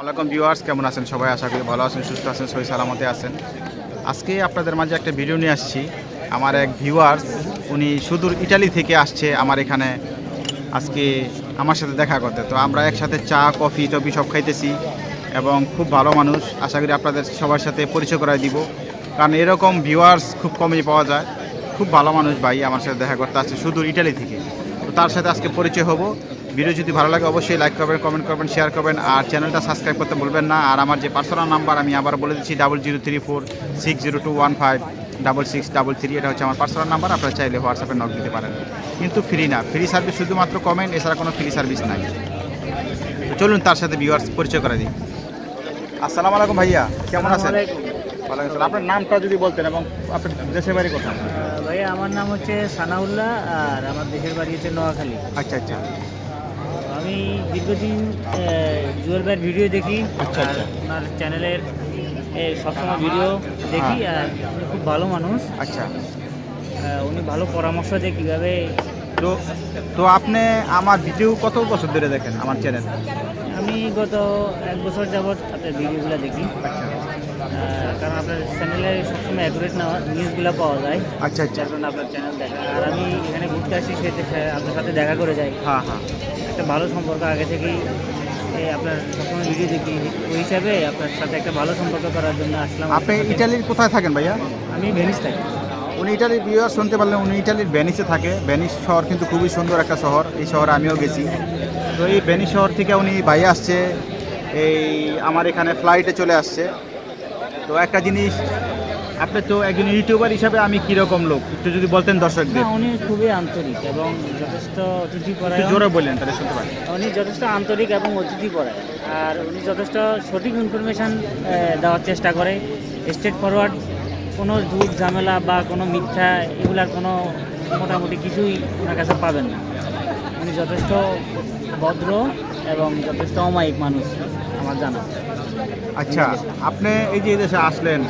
ওয়ালাইকুম ভিউয়ার্স, কেমন আছেন সবাই? আশা করি ভালো আছেন, সুস্থ আছেন সহি সালামতে আছেন। আজকে আপনাদের মাঝে একটা ভিডিও নিয়ে আসছি। আমার এক ভিউয়ার্স, উনি সুদূর ইটালি থেকে আসছে আমার এখানে আজকে আমার সাথে দেখা করতে। তো আমরা একসাথে চা, কফি, টফি সব খাইতেছি এবং খুব ভালো মানুষ। আশা করি আপনাদের সবার সাথে পরিচয় করাই দিব। কারণ এরকম ভিউয়ার্স খুব কমই পাওয়া যায়। খুব ভালো মানুষ ভাই আমার সাথে দেখা করতে আসছে সুদূর ইটালি থেকে। তো তার সাথে আজকে পরিচয় হব। ভিডিও যদি ভালো লাগে অবশ্যই লাইক করবেন কমেন্ট করবেন শেয়ার করবেন আর চ্যানেলটা সাবস্ক্রাইব করতে বলবেন না। আর আমার যে পার্সোনাল নাম্বার আমি আবার বলে দিচ্ছি double zero three four six zero two one five double six double three এটা হচ্ছে আমার পার্সোনাল নাম্বার আপনারা চাইলে হোয়াটসঅ্যাপে নক দিতে পারেন। কিন্তু ফ্রি না। ফ্রি সার্ভিস শুধুমাত্র কমেন্ট এছাড়া কোনো ফ্রি সার্ভিস নাই। চলুন তার সাথে ভিউয়ার্স পরিচয় করে দিই। আসসালামু আলাইকুম ভাইয়া কেমন আছেন? ওয়ালাইকুম আসসালাম। আপনার নামটা যদি বলতেন এবং আপনার দেশের বাড়ি কোথায়? ভাইয়া আমার নাম হচ্ছে সানাউল্লাহ আর আমার দেশের বাড়ি হচ্ছে নোয়াখালী। আচ্ছা আচ্ছা। আমি দীর্ঘদিন জুয়েল ভাইয়ের ভিডিও দেখি আচ্ছা, আর আচ্ছা। ওনার চ্যানেলের সবসময় ভিডিও দেখি আর উনি খুব ভালো মানুষ। আচ্ছা। উনি ভালো পরামর্শ দেয় কীভাবে তো তো আপনি আমার ভিডিও কত বছর ধরে দেখেন আমার চ্যানেল আমি গত এক বছর যাবৎ আপনার ভিডিওগুলো দেখি। আচ্ছা। কারণ আপনার চ্যানেলে সবসময় অ্যাকুরেট না নিউজগুলো পাওয়া যায়। আচ্ছা আচ্ছা। আপনার চ্যানেল দেখা আর আমি এখানে ঘুরতে আসি সে দেখে- আপনার সাথে দেখা করে যাই। হ্যাঁ হ্যাঁ। একটা ভালো সম্পর্ক আগে থেকেই আপনার সবসময় ভিডিও দেখি। ওই হিসাবে আপনার সাথে একটা ভালো সম্পর্ক করার জন্য আসলাম। আপনি ইটালির কোথায় থাকেন ভাইয়া? আমি ভেনিস থাকি। উনি ইটালির বিয়ার শুনতে পারলেন উনি ইটালির ভেনিসে থাকে। ভেনিস শহর কিন্তু খুবই সুন্দর একটা শহর। এই শহরে আমিও গেছি। তো এই ভেনিস শহর থেকে উনি ভাই আসছে। এই আমার এখানে ফ্লাইটে চলে আসছে। তো একটা জিনিস আপনি তো একজন ইউটিউবার হিসাবে আমি কীরকম লোক? একটু যদি বলতেন দর্শকদের। উনি খুবই আন্তরিক এবং যথেষ্ট অতিথি পরায়ণ। জোরে বললেন তাহলে শুনতে পারেন উনি যথেষ্ট আন্তরিক এবং অতিথি পরায়ণ। আর উনি যথেষ্ট সঠিক ইনফরমেশান দেওয়ার চেষ্টা করে। স্ট্রেট ফরওয়ার্ড কোনো ঝুট ঝামেলা বা কোনো মিথ্যা এগুলার কোনো মোটামুটি কিছুই ওনার কাছে পাবেন না। উনি যথেষ্ট ভদ্র এবং যথেষ্ট অমায়িক মানুষ আমার জানা। আচ্ছা আপনি এই যে এই দেশে আসলেন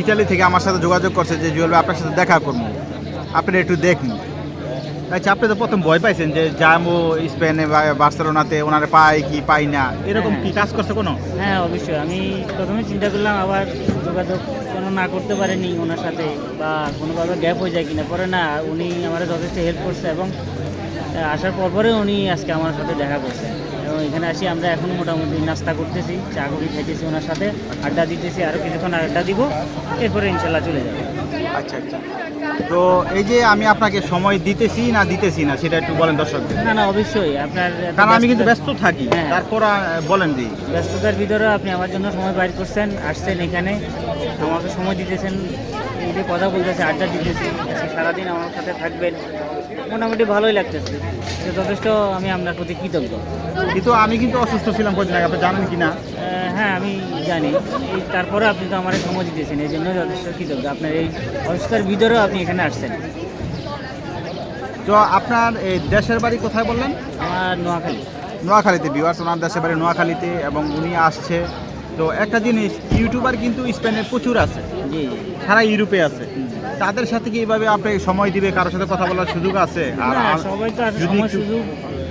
ইটালি থেকে আমার সাথে যোগাযোগ করছে যে জুয়েল ভাই আপনার সাথে দেখা করব। আপনি একটু দেখুন। আচ্ছা আপনি তো প্রথম ভয় পাইছেন যে যাব স্পেনে বা বার্সেলোনাতে ওনার পাই কি পাই না? এরকম কি কাজ করছে কোনো? হ্যাঁ অবশ্যই। আমি প্রথমে চিন্তা করলাম আবার যোগাযোগ কেন না করতে পারেনি ওনার সাথে বা কোনোভাবে গ্যাপ হয়ে যায় কিনা। পরে না উনি আমার যথেষ্ট হেল্প করছে এবং আসার পর পরে উনি আজকে আমার সাথে দেখা করছে। এবং এখানে আসি আমরা এখন মোটামুটি নাস্তা করতেছি চা করি খাইতেছি ওনার সাথে আড্ডা দিতেছি আরও কিছুক্ষণ আড্ডা দিব এরপরে ইনশাল্লাহ চলে যাব। আচ্ছা আচ্ছা। তো এই যে আমি আপনাকে সময় দিতেছি না দিতেছি না সেটা একটু বলেন দর্শকদের। না না অবশ্যই আপনার কারণ আমি কিন্তু ব্যস্ত থাকি হ্যাঁ। তারপর বলেন দি। ব্যস্ততার ভিতরে আপনি আমার জন্য সময় বাইর করছেন আসছেন এখানে আমাকে সময় দিতেছেন এই যে কথা বলতেছে আড্ডা দিতেছি সারাদিন আমার সাথে থাকবেন মোটামুটি ভালোই লাগতেছে। তো যথেষ্ট আমি আপনার প্রতি কৃতজ্ঞ। কিন্তু আমি কিন্তু অসুস্থ ছিলাম কদিন আগে আপনি জানেন কি না হ্যাঁ আমি জানি। এই তারপরে আপনি তো আমার সময় দিতেছেন এই জন্য যথেষ্ট কৃতজ্ঞ। আপনার এই অসুস্থতার ভিতরেও আপনি এখানে আসছেন। তো আপনার এই দেশের বাড়ি কোথায় বললেন? আমার নোয়াখালী। নোয়াখালীতে ভিউয়ার্স ওনার দেশের বাড়ি নোয়াখালীতে এবং উনি আসছে তো একটা জিনিস ইউটিউবার কিন্তু স্পেনে প্রচুর আছে সারা ইউরোপে আছে। তাদের সাথে কি এইভাবে আপনি সময় দিবে কারোর সাথে কথা বলার সুযোগ আছে? আর সবাই তো সময় সুযোগ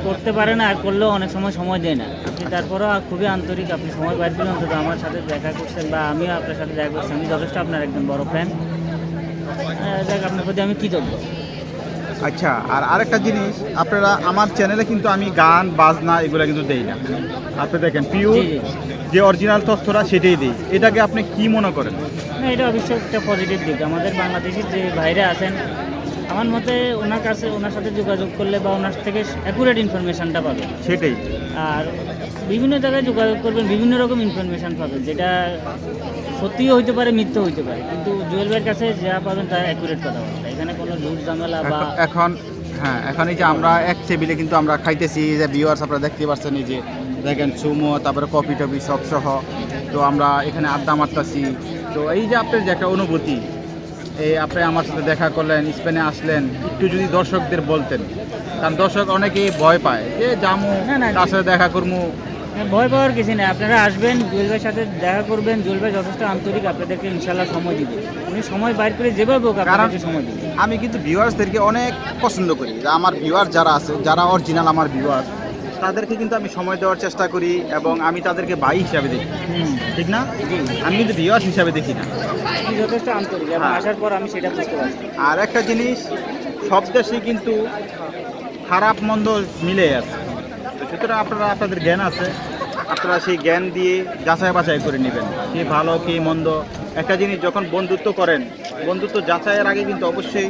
করতে পারে না আর করলেও অনেক সময় সময় দেয় না। আপনি তারপরেও খুবই আন্তরিক আপনি সময় বাইর করলেন অন্তত আমার সাথে দেখা করছেন বা আমিও আপনার সাথে দেখা করছি। আমি যথেষ্ট আপনার একজন বড় ফ্যান যাক আপনার প্রতি আমি কৃতজ্ঞ। আচ্ছা আর আরেকটা জিনিস আপনারা আমার চ্যানেলে কিন্তু আমি গান বাজনা এগুলো কিন্তু দেই না। আপনি দেখেন জি যে অরিজিনাল তথ্যটা সেটাই দিই। এটাকে আপনি কি মনে করেন? না এটা অবশ্যই একটা পজিটিভ দিক। আমাদের বাংলাদেশের যে ভাইরা আছেন আমার মতে ওনার কাছে ওনার সাথে যোগাযোগ করলে বা ওনার থেকে অ্যাকুরেট ইনফরমেশনটা পাবে সেটাই। আর বিভিন্ন জায়গায় যোগাযোগ করবেন বিভিন্ন রকম ইনফরমেশান পাবেন যেটা সত্যিও হইতে পারে মিথ্যা হইতে পারে। কিন্তু জুয়েল ভাইয়ের কাছে যা পাবেন তা অ্যাকুরেট কথা কোনো ঝুট ঝামেলা বা এখন- এখন হ্যাঁ এখন এই যে আমরা এক টেবিলে কিন্তু আমরা খাইতেছি যে ভিউয়ার্স আপনারা দেখতে পাচ্ছেন এই যে দেখেন সুমো তারপরে কফি টফি সব সহ। তো আমরা এখানে আড্ডা মারতাছি। তো এই যে আপনার যে একটা অনুভূতি এই আপনি আমার সাথে দেখা করলেন স্পেনে আসলেন একটু যদি দর্শকদের বলতেন। কারণ দর্শক অনেকেই ভয় পায় যে জামু তার সাথে দেখা করব ভয় পাওয়ার কিছু নেই। আপনারা আসবেন জুয়েল ভাইয়ের সাথে দেখা করবেন। জুয়েল ভাই যথেষ্ট আন্তরিক আপনাদেরকে ইনশাল্লাহ সময় দিবে। উনি সময় বাইর করে যেভাবে হোক আপনাদেরকে সময় দিবে। আমি কিন্তু ভিউয়ার্সদেরকে অনেক পছন্দ করি। যে আমার ভিউয়ার যারা আছে যারা অরিজিনাল আমার ভিউয়ার তাদেরকে কিন্তু আমি সময় দেওয়ার চেষ্টা করি এবং আমি তাদেরকে ভাই হিসাবে দেখি। ঠিক না? আমি কিন্তু ভিওয়ার্স হিসাবে দেখি না। যথেষ্ট আন্তরিক এবং হ্যাঁ। আসার পর আমি সেটা বুঝতে পারছি। আর একটা জিনিস সব দেশেই কিন্তু খারাপ মন্দ মিলে আছে। সুতরাং আপনারা আপনাদের জ্ঞান আছে। আপনারা সেই জ্ঞান দিয়ে যাচাই বাছাই করে নেবেন কি ভালো কি মন্দ। একটা জিনিস যখন বন্ধুত্ব করেন বন্ধুত্ব যাচাইয়ের আগে কিন্তু অবশ্যই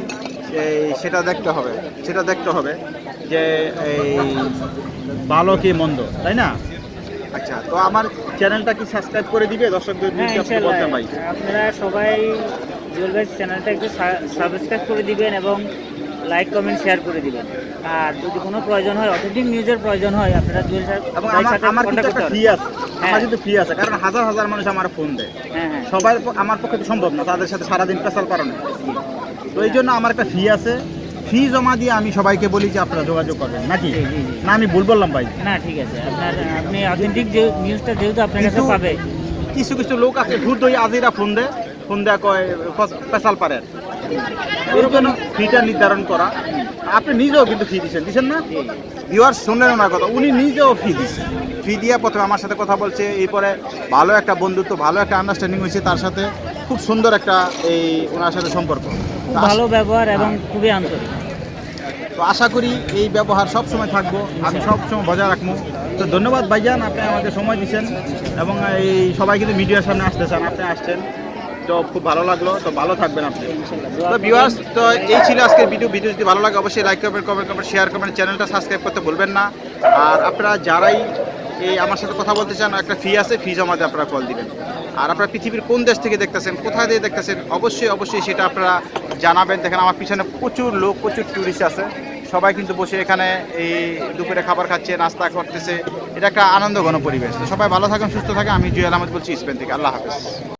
সেটা দেখতে হবে সেটা দেখতে হবে যে এই ভালো কি মন্দ তাই না? আচ্ছা তো আমার চ্যানেলটা কি সাবস্ক্রাইব করে দিবে? দর্শকদের হ্যাঁ বলতে আপনারা সবাই জুয়েল ভাই চ্যানেলটা একটু সাবস্ক্রাইব করে দিবেন এবং লাইক কমেন্ট শেয়ার করে দিবেন। আর যদি কোনো প্রয়োজন হয় অথেন্টিক নিউজের প্রয়োজন হয় আপনারা ভাইয়ের আমার কিন্তু একটা ফি আছে। হ্যাঁ। আমার কিন্তু ফি আছে কারণ হাজার হাজার মানুষ আমার ফোন দেয়। হ্যাঁ হ্যাঁ। সবাই আমার পক্ষে তো সম্ভব না তাদের সাথে সারাদিন পেশাল পারো না তো এই জন্য আমার একটা ফি আছে। ফি জমা দিয়ে আমি সবাইকে বলি যে আপনারা যোগাযোগ করবেন নাকি। না আমি ভুল বললাম ভাই। না ঠিক আছে। আপনার আপনি অথেন্টিক যে নিউজটা যেহেতু আপনার কাছে পাবে। কিছু কিছু লোক আছে ভূত দই আজিরা ফোন দেয়। ফোন দেয়া কয় পেশাল পারেন এর জন্য ফিটা নির্ধারণ করা। আপনি নিজেও কিন্তু ফি দিচ্ছেন দিচ্ছেন না? জি। ভিউয়ার শুনলেন ওনার কথা উনি নিজেও ফি দিচ্ছে ফি দিয়ে প্রথমে আমার সাথে কথা বলছে এরপরে ভালো একটা বন্ধুত্ব ভালো একটা আন্ডারস্ট্যান্ডিং হয়েছে তার সাথে। খুব সুন্দর একটা এই ওনার সাথে সম্পর্ক। ভালো ব্যবহার এবং খুবই আন্তরিক। তো আশা করি এই ব্যবহার সব সময় থাকব আমি সব সময় বজায় রাখব। তো ধন্যবাদ ভাইজান আপনি আমাকে সময় দিচ্ছেন এবং এই সবাই কিন্তু মিডিয়ার সামনে আসতে চান আপনি আসছেন। তো খুব ভালো লাগল, তো ভালো থাকবেন আপনি। তো ভিউয়ার্স তো এই ছিল আজকের ভিডিও ভিডিও যদি ভালো লাগে, অবশ্যই লাইক করবেন কমেন্ট করবেন শেয়ার করবেন চ্যানেলটা সাবস্ক্রাইব করতে ভুলবেন না। আর আপনারা যারাই এই আমার সাথে কথা বলতে চান, একটা ফি আছে ফি জমা দিয়ে আপনারা কল দিবেন। আর আপনারা পৃথিবীর কোন দেশ থেকে দেখতেছেন, কোথায় দিয়ে দেখতেছেন, অবশ্যই অবশ্যই সেটা আপনারা জানাবেন। দেখেন, আমার পিছনে প্রচুর লোক, প্রচুর ট্যুরিস্ট আছে। সবাই কিন্তু বসে এখানে এই দুপুরে খাবার খাচ্ছে, নাস্তা করতেছে। এটা একটা আনন্দ ঘন পরিবেশ। তো সবাই ভালো থাকেন, সুস্থ থাকেন। আমি জুয়েল আহমেদ বলছি, স্পেন থেকে। আল্লাহ হাফেজ।